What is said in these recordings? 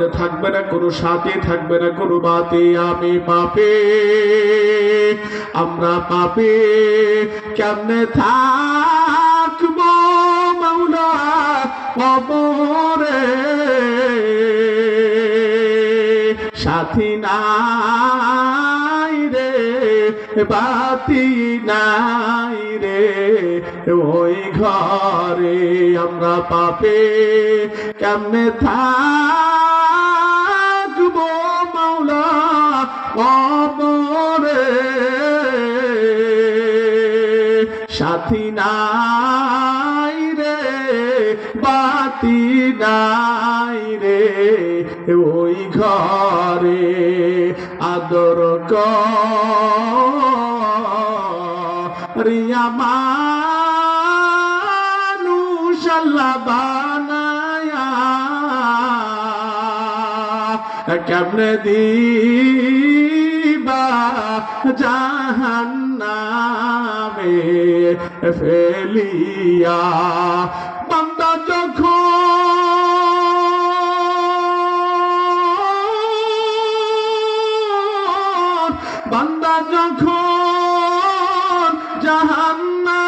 মধ্যে থাকবে না, কোনো সাথী থাকবে না, কোনো বাতি। আমি পাপে, আমরা পাপে। কেমনে থাকব মাওলা কবরে সাথী নাই রে, বাতি নাই রে। ওই ঘরে আমরা পাপে। কেমনে থাকব কবরে সাথী নাই রে, বাতি নাই রে। ওই ঘরে আদর রিয়া মানুষ আল্লাহ বানায়া, কেমনে দিবা জাহান্নামে ফেলিয়া বান্দা যখন বান্দা যখন জাহান্নামে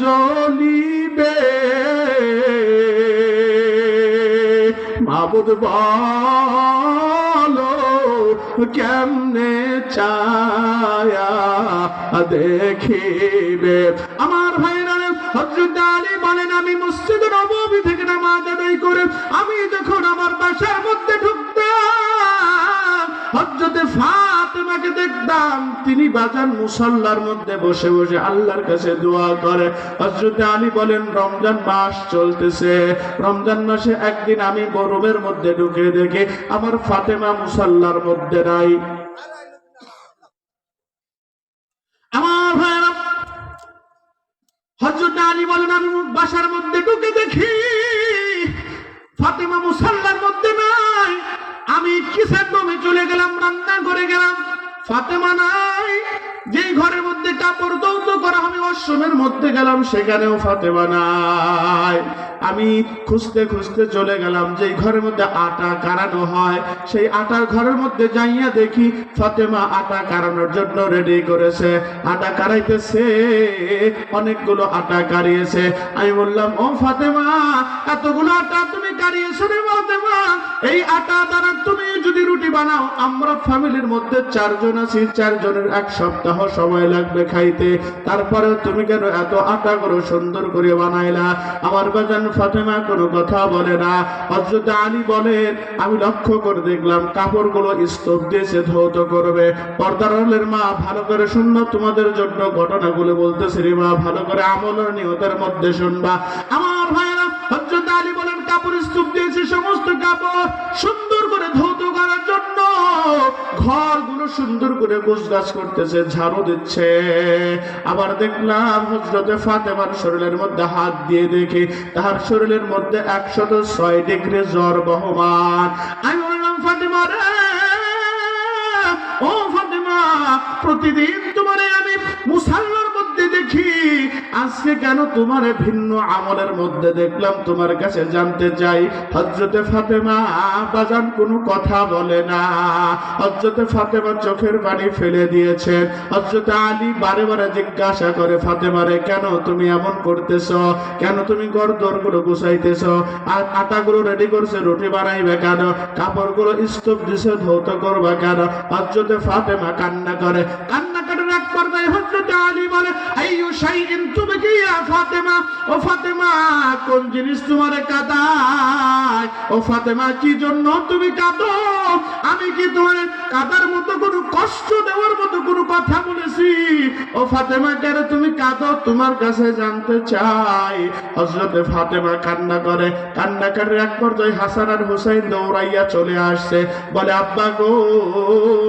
জ্বলিবে মাবুদ বলো কেমনে চায়া দেখিবে? আমার ভাইরা হজরত আলী বলেন, আমি মসজিদ নবমি থেকে নামাজ আদায় করে, আমি যখন আমার বাসার মধ্যে ঢুকতাম হজরতে ফাতেমাকে দেখতাম। তিনি বাজার মুসল্লার মধ্যে বসে বসে আল্লাহর কাছে দোয়া করে। হজরতে আলী বলেন, রমজান মাস চলতেছে। রমজান মাসে একদিন আমি গরমের মধ্যে ঢুকে দেখে আমার ফাতেমা মুসল্লার মধ্যে নাই। আমার ভাইরা হজরত আলী বলেন, আমি বাসার মধ্যে ঢুকে দেখি। ফাতেমা নাই। যে ঘরের মধ্যে কাপড় দৌত করা আমি অশ্বমের মধ্যে গেলাম, সেখানেও ফাতেমা নাই। আমি খুঁজতে খুঁজতে চলে গেলাম যে ঘরের মধ্যে আটা কারানো হয়, সেই আটার ঘরের মধ্যে যাইয়া দেখি ফাতেমা আটা কারানোর জন্য রেডি করেছে। আটা কারাইতেছে অনেকগুলো আটা কারিয়েছে আমি বললাম, ও ফাতেমা, এতগুলো আটা তুমি কারিয়েছো রে ফাতেমা? এই আটা দ্বারা তুমি যদি রুটি বানাও, আমরা ফ্যামিলির মধ্যে চারজন আছি, চারজনের এক সপ্তাহ সময় লাগবে খাইতে। তারপরে তুমি কেন এত আটা করে সুন্দর করে বানাইলা? আমার বাজান ফাতেমা কোনো কথা বলে না। হজরত আলী বলেন, আমি লক্ষ্য করে দেখলাম কাপড়গুলো স্তূপ দিয়েছে ধৌত করবে। পর্দার হলের মা, ভালো করে শুনলো তোমাদের জন্য ঘটনাগুলো বলতেছি রে মা, ভালো করে আমলের নিহতের মধ্যে শুনবা আমার ভাইয়েরা হজরত আলী বলেন, কাপড় স্তূপ দিয়েছে, সমস্ত কাপড় সুন্দর করে জন্য ঘরগুলো সুন্দর করে গোছগাছ করতেছে, ঝাড়ু দিচ্ছে। আবার দেখলাম হজরতে ফাতেমার শরীরের মধ্যে হাত দিয়ে দেখে তার শরীরের মধ্যে একশত ছয় ডিগ্রি জ্বর বহমান। আমি বললাম, ফাতেমা রে, ও ফাতেমা, প্রতিদিন তোমারে আমি মুসাল্লার দেখি। আজকে কেন তোমার ভিন্ন আমলের মধ্যে দেখলাম, তোমার কাছে জানতে চাই। হজরতে ফাতেমা বাজান কোনো কথা বলে না। হজরতে ফাতেমা চোখের পানি ফেলে দিয়েছেন। হজরতে আলী বারে বারে জিজ্ঞাসা করে, ফাতেমারে, কেন তুমি এমন করতেছ? কেন তুমি ঘর দরগুলো গুছাইতেছ? আর আটাগুলো রেডি করছে, রুটি বানাইবে কেন? কাপড়গুলো স্তূপ দিছে, ধৌত করবা কেন? হজরতে ফাতেমা কান্না করে। কান্না করে রাগ পর্দায় হজরতে আলী কি ফাতেমা? ও ফাতেমা, কোন জিনিস তোমারে কাঁদায়? ও ফাতেমা, কি জন্য তুমি কাঁদো? আমি কি তোমার কাঁদার মতো কষ্ট দেওয়ার মতো কথা বলেছি? ও ফাতেমা তুমি কাঁদো? তোমার কাছে জানতে চাই। হজরতে ফাতেমা কান্না করে কান্না করে এক পর্যায়ে হাসান আর হুসাইন দৌড়াইয়া চলে আসছে। বলে, আব্বা গো,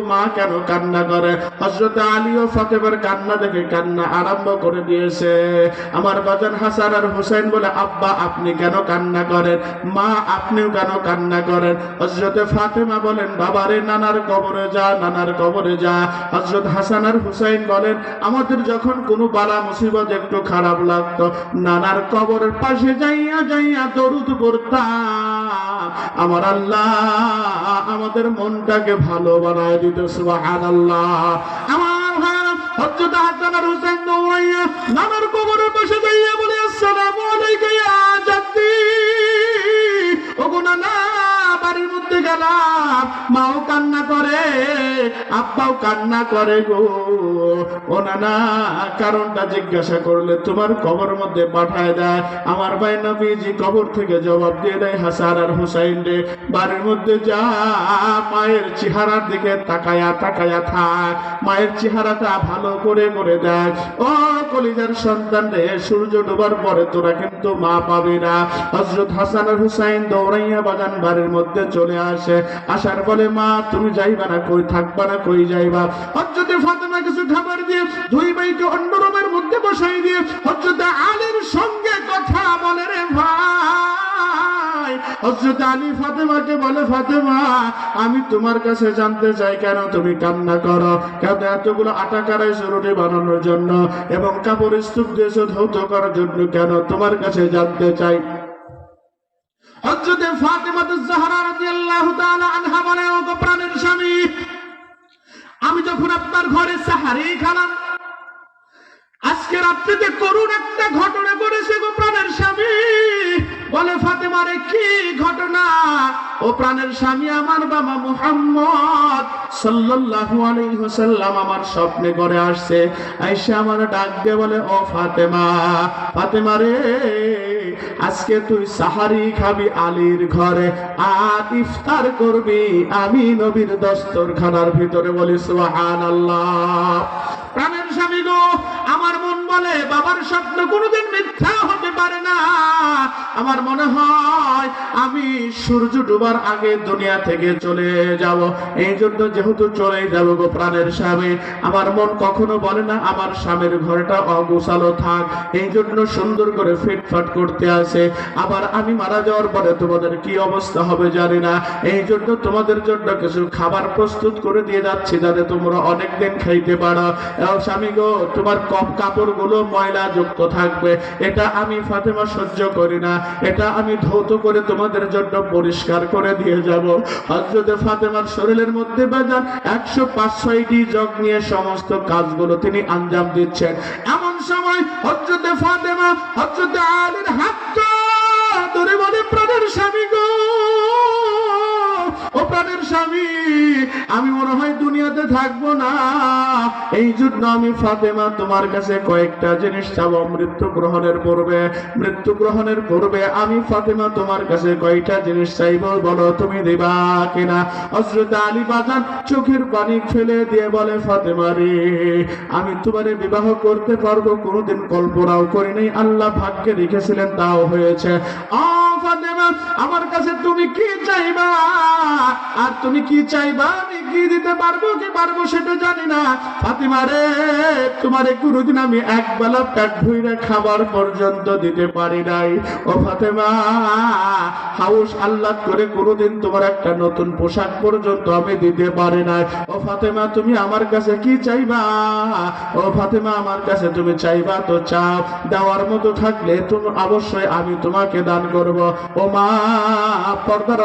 মা কেন কান্না করে? হজরত আলী ও ফাতেমার কান্না দেখে কান্না আরম্ভ করে দিয়েছে। আমার বাজান হাসান আর হুসাইন বলে, আব্বা, আপনি কেন কান্না করেন? মা, আপনিও কেন কান্না করেন? হজরতে ফাতেমা বলেন, বাবারে, নানার কবরে যা, নানার কবরে যা। হজরত হাসান আর হুসাইন বলেন, আমাদের যখন কোনো বালা মুসিবত একটু খারাপ লাগতো, নানার কবরের পাশে যাইয়া যাইয়া দরুদ পড়তাম। আমার আল্লাহ আমাদের মনটাকে ভালো বানায় দিত সুবাহান আল্লাহ আমার হাসান বাড়ির মধ্যে গেলাম। মাও কান্না করে, আব্বাও কান্না করে গো। ও নানা, কারণটা জিজ্ঞাসা করলে তোমার কবর মধ্যে পাঠায় দেয়। আমার ভাই নবীজি কবর থেকে জবাব দিয়ে দেয়, হাসান আর হুসাইন রে, বাড়ির মধ্যে যা, মায়ের চেহারার দিকে তাকায়া তাকায়া থাক। মায়ের চেহারাটা ভালো করে করে দেয় ও কলিজার সন্তান রে, সূর্য ডোবার পরে তোরা কিন্তু মা পাবি না। হজরত হাসান আর হুসাইন দৌড়াইয়া বাজান বাড়ির মধ্যে চলে আসে। আসার বলে, মা, তুমি যাইবা না, কই থাকবা না, কই যাইবা? হজরতে ফাতেমা কিছু খাবার দিয়ে দুই ভাইকে অন্য রুমের মধ্যে বসাই দিয়ে হজরতে আলীর সঙ্গে কথা বলে, রে ভাই। হজরত আলী ফাতেমাকে বলে, ফাতেমা, আমি তোমার কাছে জানতে চাই কেন তুমি কান্না করো? কেন এতগুলো আটা কারাইছো, রুটি বানানোর জন্য? এবং কাপড় স্তূপ দিয়েছ, ধৌত করার জন্য কেন তোমার কাছে জানতে চাই? হযরতে ফাতেমা জাহরা রাদিয়াল্লাহু তাআলা আনহা বলে ও প্রাণের স্বামী, আমি যখন আপনার ঘরে সাহারি খেলাম, আজকে রাত্রিতে করুণ একটা ঘটনা করেছে গো প্রাণের স্বামী। বলে ফাতেমারে কি ঘটনা? ও প্রাণের স্বামী আমার বাবা মুহাম্মদ সাল্লাল্লাহু আলাইহি ওয়াসাল্লাম আমার স্বপ্নে করে আসছে। আয়েশা আমার ডাক দিয়ে বলে, ও ফাতেমা ফাতেমা রে আজকে তুই সাহারি খাবি আলীর ঘরে, আর ইফতার করবি আমি নবীর দস্তরখানার ভিতরে বলি, সুবহানাল্লাহ। প্রাণের স্বামী গো, আমার মন বলে, বাবার স্বপ্ন কোনোদিন মিথ্যা হতে পারে না। আমার মনে হয় আমি সূর্য ডুবার আগে দুনিয়া থেকে চলে যাব। এই জন্য যেহেতু চলে যাব গো প্রাণের স্বামী, আমার মন কখনো বলে না আমার স্বামীর ঘরটা অগোছালো থাক। এই জন্য সুন্দর করে ফিটফাট করতে আসে আবার আমি মারা যাওয়ার পরে তোমাদের কি অবস্থা হবে জানি না। এই জন্য তোমাদের জন্য কিছু খাবার প্রস্তুত করে দিয়ে যাচ্ছি যাতে তোমরা অনেক দিন খাইতে পারো। এও স্বামী গো, তোমার কপ কাপড়গুলো ময়লা যুক্ত থাকবে। এটা আমি ফাতেমা সহ্য করি না, এটা আমি ধৌত করে তোমাদের জন্য পরিষ্কার করে দিয়ে যাব। হজরতে ফাতেমার শরীরের মধ্যে বাজার একশো পাঁচ ছয়টি জগ নিয়ে সমস্ত কাজগুলো তিনি আঞ্জাম দিচ্ছেন। এমন সময় হজরতে ফাতেমা হজরতে আলীর হাত ধরে বলে, প্রাণের স্বামী গো, ও প্রাণের স্বামী আমি মনে হয় দুনিয়াতে থাকব না। এই জন্য আমি ফাতেমা তোমার কাছে কয়েকটা জিনিস চাবো, মৃত্যু গ্রহণের পূর্বে। মৃত্যু গ্রহণের পূর্বে আমি ফাতেমা তোমার কাছে কয়টা জিনিস চাইব বলো তুমি দিবা কিনা? হজরত আলী বাজান চোখের পানি ফেলে দিয়ে বলে, ফাতেমা রে, আমি তোমারে বিবাহ করতে পারব, কোনোদিন কল্পনাও করিনি। আল্লাহ ভাগ্যে রেখেছিলেন, তাও হয়েছে। আ ফাতেমা আমার কাছে তুমি কি চাইবা? আর তুমি কি চাইবা? আমি কি দিতে পারব কি পারব সেটা জানি না। ফাতিমা রে, তোমারে কোনোদিন আমি এক বেলা পেট ভুইরে খাবার পর্যন্ত দিতে পারি নাই। ও ফাতেমা, হাউস আল্লাহ করে কোনোদিন তোমার একটা নতুন পোশাক পর্যন্ত আমি দিতে পারি নাই। ও ফাতেমা, তুমি আমার কাছে কি চাইবা? ও ফাতেমা, আমার কাছে তুমি চাইবা তো চাও। দেওয়ার মতো থাকলে তুমি অবশ্যই আমি তোমাকে দান করব। ও মা পর্দার